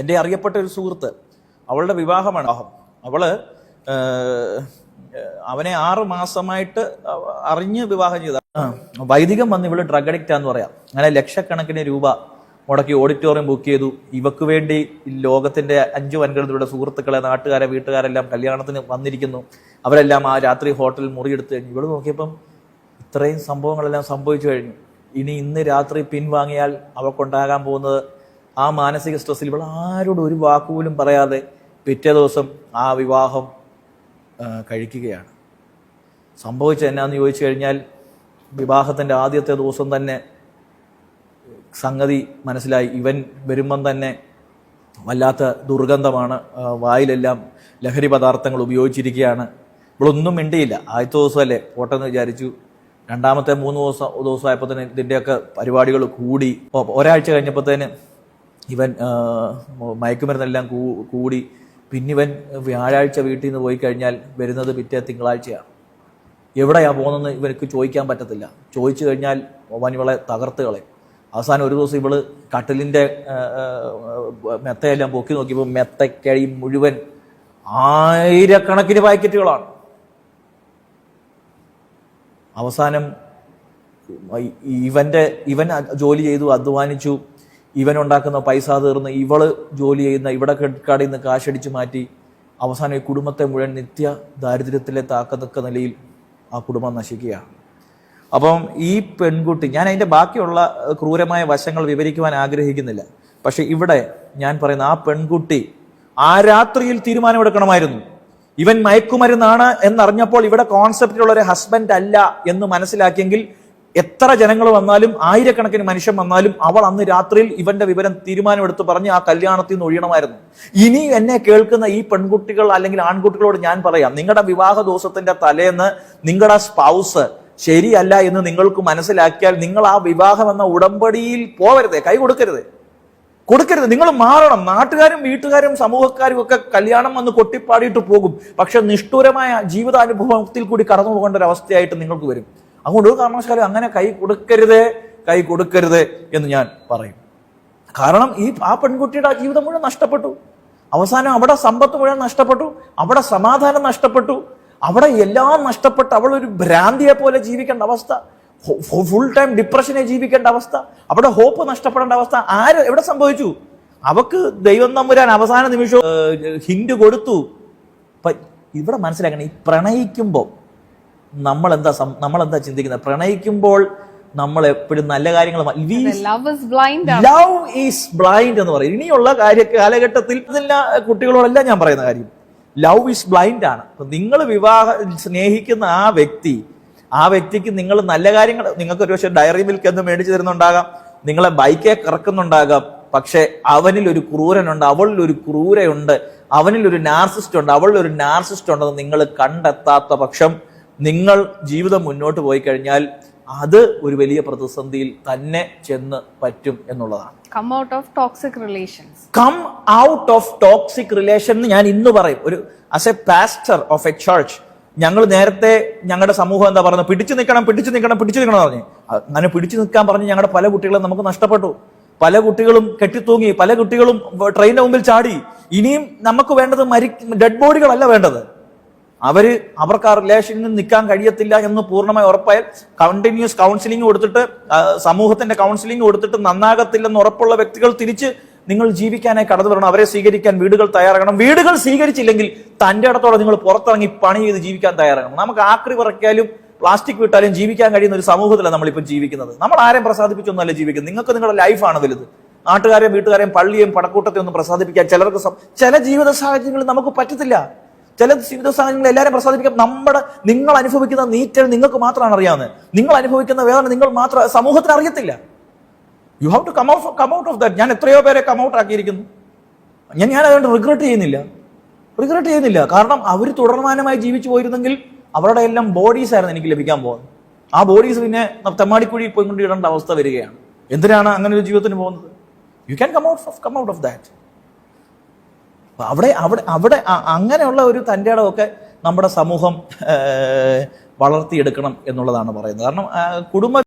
എന്റെ അറിയപ്പെട്ട ഒരു സുഹൃത്ത് അവളുടെ വിവാഹമാണ് വിവാഹം. അവൾ അവനെ ആറ് മാസമായിട്ട് അറിഞ്ഞ് വിവാഹം ചെയ്ത വൈദികം വന്ന് ഇവൾ ഡ്രഗ് അഡിക്റ്റ് ആന്ന് പറയാം. അങ്ങനെ ലക്ഷക്കണക്കിന് രൂപ മുടക്കി ഓഡിറ്റോറിയം ബുക്ക് ചെയ്തു. ഇവക്ക് വേണ്ടി ലോകത്തിന്റെ അഞ്ചു വൻകിടത്തിലൂടെ സുഹൃത്തുക്കളെ നാട്ടുകാരെ വീട്ടുകാരെല്ലാം കല്യാണത്തിന് വന്നിരിക്കുന്നു. അവരെല്ലാം ആ രാത്രി ഹോട്ടലിൽ മുറിയെടുത്ത് കഴിഞ്ഞു ഇവൾ നോക്കിയപ്പം ഇത്രയും സംഭവങ്ങളെല്ലാം സംഭവിച്ചു കഴിഞ്ഞു. ഇനി ഇന്ന് രാത്രി പിൻവാങ്ങിയാൽ അവൾക്കുണ്ടാകാൻ പോകുന്നത് ആ മാനസിക സ്ട്രെസ്സിൽ ഇവൾ ആരോടും ഒരു വാക്കുപോലും പറയാതെ പിറ്റേ ദിവസം ആ വിവാഹം കഴിക്കുകയാണ്. സംഭവിച്ചത് എന്നാന്ന് ചോദിച്ചു കഴിഞ്ഞാൽ വിവാഹത്തിന്റെ ആദ്യത്തെ ദിവസം തന്നെ സംഗതി മനസ്സിലായി. ഇവൻ വരുമ്പം തന്നെ വല്ലാത്ത ദുർഗന്ധമാണ് വായിലെല്ലാം ലഹരി പദാർത്ഥങ്ങൾ ഉപയോഗിച്ചിരിക്കുകയാണ്. ഇവളൊന്നും മിണ്ടിയില്ല. ആദ്യത്തെ ദിവസമല്ലേ പോട്ടെന്ന് വിചാരിച്ചു. രണ്ടാമത്തെ മൂന്ന് ദിവസം ദിവസമായപ്പോൾ തന്നെ ഇതിന്റെയൊക്കെ പരിപാടികൾ കൂടി. ഒരാഴ്ച ഒരാഴ്ച കഴിഞ്ഞപ്പോഴത്തേന് ഇവൻ മയക്കുമരുന്നെല്ലാം കൂടി. പിന്നിവൻ വ്യാഴാഴ്ച വീട്ടിൽ നിന്ന് പോയി കഴിഞ്ഞാൽ വരുന്നത് പിറ്റേ തിങ്കളാഴ്ചയാണ് എവിടെയാ പോകുന്നതെന്ന് ഇവർക്ക് ചോദിക്കാൻ പറ്റത്തില്ല. ചോദിച്ചു കഴിഞ്ഞാൽ അവൻ ഇവളെ തകർത്ത് കളയും. അവസാനം ഒരു ദിവസം ഇവൾ കട്ടിലിന്റെ മെത്തയെല്ലാം പൊക്കി നോക്കിയപ്പോൾ മെത്തക്കഴി മുഴുവൻ ആയിരക്കണക്കിന് പാക്കറ്റുകളാണ്. അവസാനം ഇവന്റെ ഇവൻ ജോലി ചെയ്തു അധ്വാനിച്ചു. ഇവൻ ഉണ്ടാക്കുന്ന പൈസ തീർന്ന് ഇവൾ ജോലി ചെയ്യുന്ന ഇവിടെ കാർഡിൽ നിന്ന് കാശടിച്ച് മാറ്റി അവസാനം ഈ കുടുംബത്തെ മുഴുവൻ നിത്യ ദാരിദ്ര്യത്തിലെ താക്കത്തക്ക നിലയിൽ ആ കുടുംബം നശിക്കുകയാണ്. അപ്പം ഈ പെൺകുട്ടി ഞാൻ അതിന്റെ ബാക്കിയുള്ള ക്രൂരമായ വശങ്ങൾ വിവരിക്കുവാൻ ആഗ്രഹിക്കുന്നില്ല. പക്ഷെ ഇവിടെ ഞാൻ പറയുന്ന ആ പെൺകുട്ടി ആ രാത്രിയിൽ തീരുമാനമെടുക്കണമായിരുന്നു ഇവൻ മയക്കുമരുന്നാണ് എന്നറിഞ്ഞപ്പോൾ ഇവിടെ കോൺസെപ്റ്റിലുള്ള ഒരു ഹസ്ബൻഡ് അല്ല എന്ന് മനസ്സിലാക്കിയെങ്കിൽ എത്ര ജനങ്ങൾ വന്നാലും ആയിരക്കണക്കിന് മനുഷ്യൻ വന്നാലും അവൾ അന്ന് രാത്രിയിൽ ഇവന്റെ വിവരം തീരുമാനമെടുത്ത് പറഞ്ഞ് ആ കല്യാണത്തിൽ നിന്ന് ഒഴിയണമായിരുന്നു. ഇനി എന്നെ കേൾക്കുന്ന ഈ പെൺകുട്ടികൾ അല്ലെങ്കിൽ ആൺകുട്ടികളോട് ഞാൻ പറയാം നിങ്ങളുടെ വിവാഹ ദിവസത്തിന്റെ തലേന്ന് നിങ്ങളുടെ സ്പൗസ് ശരിയല്ല എന്ന് നിങ്ങൾക്ക് മനസ്സിലാക്കിയാൽ നിങ്ങൾ ആ വിവാഹം എന്ന ഉടമ്പടിയിൽ പോവരുത് കൈ കൊടുക്കരുത്. കൊടുക്കരുത്. നിങ്ങൾ മാറണം. നാട്ടുകാരും വീട്ടുകാരും സമൂഹക്കാരും ഒക്കെ കല്യാണം വന്ന് കൊട്ടിപ്പാടിയിട്ട് പോകും. പക്ഷെ നിഷ്ഠൂരമായ ജീവിതാനുഭവത്തിൽ കൂടി കടന്നു പോകേണ്ട ഒരു അവസ്ഥയായിട്ട് നിങ്ങൾക്ക് വരും. അതുകൊണ്ട് ഒരു കാരണവശാലും അങ്ങനെ കൈ കൊടുക്കരുത് കൈ കൊടുക്കരുത് എന്ന് ഞാൻ പറയും. കാരണം ഈ ആ പെൺകുട്ടിയുടെ ആ ജീവിതം മുഴുവൻ നഷ്ടപ്പെട്ടു. അവസാനം അവിടെ സമ്പത്ത് മുഴുവൻ നഷ്ടപ്പെട്ടു അവിടെ സമാധാനം നഷ്ടപ്പെട്ടു അവിടെ എല്ലാം നഷ്ടപ്പെട്ട് അവൾ ഒരു ഭ്രാന്തിയെ പോലെ ജീവിക്കേണ്ട അവസ്ഥ ഫുൾ ടൈം ഡിപ്രഷനെ ജീവിക്കേണ്ട അവസ്ഥ അവിടെ ഹോപ്പ് നഷ്ടപ്പെടേണ്ട അവസ്ഥ ആര് എവിടെ സംഭവിച്ചു? അവക്ക് ദൈവം തമ്പുരാൻ അവസാന നിമിഷം ഹിന്റ് കൊടുത്തു. ഇവിടെ മനസ്സിലാക്കണം ഈ പ്രണയിക്കുമ്പോൾ നമ്മൾ എന്താ നമ്മൾ എന്താ ചിന്തിക്കുന്നത്? പ്രണയിക്കുമ്പോൾ നമ്മൾ എപ്പോഴും നല്ല കാര്യങ്ങൾ ലവ് ഈസ് ബ്ലൈൻഡ് എന്ന് പറയും. ഇനിയുള്ള കാര്യ കാലഘട്ടത്തിൽ കുട്ടികളോടല്ല ഞാൻ പറയുന്ന കാര്യം. ലവ് ഈസ് ബ്ലൈൻഡ് ആണ്. നിങ്ങൾ വിവാഹ സ്നേഹിക്കുന്ന ആ വ്യക്തി ആ വ്യക്തിക്ക് നിങ്ങൾ നല്ല കാര്യങ്ങൾ നിങ്ങൾക്ക് ഒരു പക്ഷേ ഡയറി മിൽക്ക് എന്ന് മേടിച്ചു തരുന്നുണ്ടാകാം. നിങ്ങളെ ബൈക്കെ കറക്കുന്നുണ്ടാകാം. പക്ഷെ അവനിൽ ഒരു ക്രൂരനുണ്ട് അവളിൽ ഒരു ക്രൂരയുണ്ട് അവനിൽ ഒരു നാർസിസ്റ്റ് ഉണ്ട് അവളിൽ ഒരു നാർസിസ്റ്റ് ഉണ്ടെന്ന് നിങ്ങൾ കണ്ടെത്താത്ത പക്ഷം നിങ്ങൾ ജീവിതം മുന്നോട്ട് പോയി കഴിഞ്ഞാൽ അത് ഒരു വലിയ പ്രതിസന്ധിയിൽ തന്നെ ചെന്ന് പറ്റും എന്നുള്ളതാണ്. Come out of toxic relations come out of toxic relation എന്ന് ഞാൻ ഇന്ന് പറയും. ഒരു as a pastor of a church ഞങ്ങൾ നേരത്തെ ഞങ്ങളുടെ സമൂഹം എന്താ പറയുന്നത് പിടിച്ചു നിൽക്കണം പിടിച്ചു നിൽക്കണം പിടിച്ചു നിൽക്കണം പറഞ്ഞു. അങ്ങനെ പിടിച്ചു നിൽക്കാൻ പറഞ്ഞ് ഞങ്ങളുടെ പല കുട്ടികളും നമുക്ക് നഷ്ടപ്പെട്ടു. പല കുട്ടികളും കെട്ടിത്തൂങ്ങി പല കുട്ടികളും ട്രെയിനിന്റെ മുമ്പിൽ ചാടി. ഇനിയും നമുക്ക് വേണ്ടത് മരി ഡെഡ് ബോഡികളല്ല വേണ്ടത്. അവർ അവർക്ക് ആ റിലേഷനിൽ നിൽക്കാൻ കഴിയത്തില്ല എന്ന് പൂർണമായി ഉറപ്പായാൽ കണ്ടിന്യൂസ് കൗൺസിലിംഗ് കൊടുത്തിട്ട് സമൂഹത്തിന്റെ കൗൺസിലിംഗ് കൊടുത്തിട്ട് നന്നാകത്തില്ലെന്ന് ഉറപ്പുള്ള വ്യക്തികൾ തിരിച്ച് നിങ്ങൾ ജീവിക്കാനായി കടന്നു വരണം. അവരെ സ്വീകരിക്കാൻ വീടുകൾ തയ്യാറാകണം. വീടുകൾ സ്വീകരിച്ചില്ലെങ്കിൽ തന്റെ ഇടത്തോടെ നിങ്ങൾ പുറത്തിറങ്ങി പണി ചെയ്ത് ജീവിക്കാൻ തയ്യാറാകണം. നമുക്ക് ആക്രി പറക്കാലും പ്ലാസ്റ്റിക് വിട്ടാലും ജീവിക്കാൻ കഴിയുന്ന ഒരു സമൂഹത്തിലാണ് നമ്മളിപ്പോൾ ജീവിക്കുന്നത്. നമ്മൾ ആരെയും പ്രസാദിപ്പിച്ചൊന്നുമല്ല ജീവിക്കുന്നത്. നിങ്ങൾക്ക് നിങ്ങളുടെ ലൈഫാണ് വലുത്. നാട്ടുകാരെയും വീട്ടുകാരെയും പള്ളിയും പടക്കൂട്ടത്തെയും ഒന്നും പ്രസാദിപ്പിക്കാൻ ചിലർക്ക് ചില ജീവിത സാഹചര്യങ്ങളിൽ നമുക്ക് പറ്റത്തില്ല. ചില ജീവിത സാഹചര്യങ്ങൾ എല്ലാവരും പ്രസാദിപ്പിക്കാം നമ്മുടെ നിങ്ങൾ അനുഭവിക്കുന്ന നീറ്റൽ നിങ്ങൾക്ക് മാത്രമാണ് അറിയാവുന്നത്. നിങ്ങൾ അനുഭവിക്കുന്ന വേദന നിങ്ങൾ മാത്രം സമൂഹത്തിന് അറിയത്തില്ല. You have to come out come out of that ഞാൻ എത്രയോ പേരെ കം ഔട്ട് ആക്കിയിരിക്കുന്നു. ഞാൻ ഞാൻ അതുകൊണ്ട് റിഗ്രറ്റ് ചെയ്യുന്നില്ല. റിഗ്രറ്റ് ചെയ്യുന്നില്ല. കാരണം അവർ തുടർമാനമായി ജീവിച്ചു പോയിരുന്നെങ്കിൽ അവരുടെ എല്ലാം ബോഡീസ് ആയിരുന്നു എനിക്ക് ലഭിക്കാൻ പോകുന്നത്. ആ ബോഡീസ് പിന്നെ തെമ്മാടിക്കുഴി പോയിക്കൊണ്ടിടേണ്ട അവസ്ഥ വരികയാണ്. എന്തിനാണ് അങ്ങനെ ഒരു ജീവിതത്തിന് പോകുന്നത്? You can come out of come out of that അവിടെ അവിടെ അവിടെ അങ്ങനെയുള്ള ഒരു തന്റെ ഇടമൊക്കെ നമ്മുടെ സമൂഹം വളർത്തിയെടുക്കണം എന്നുള്ളതാണ് പറയുന്നത്. കാരണം കുടുംബ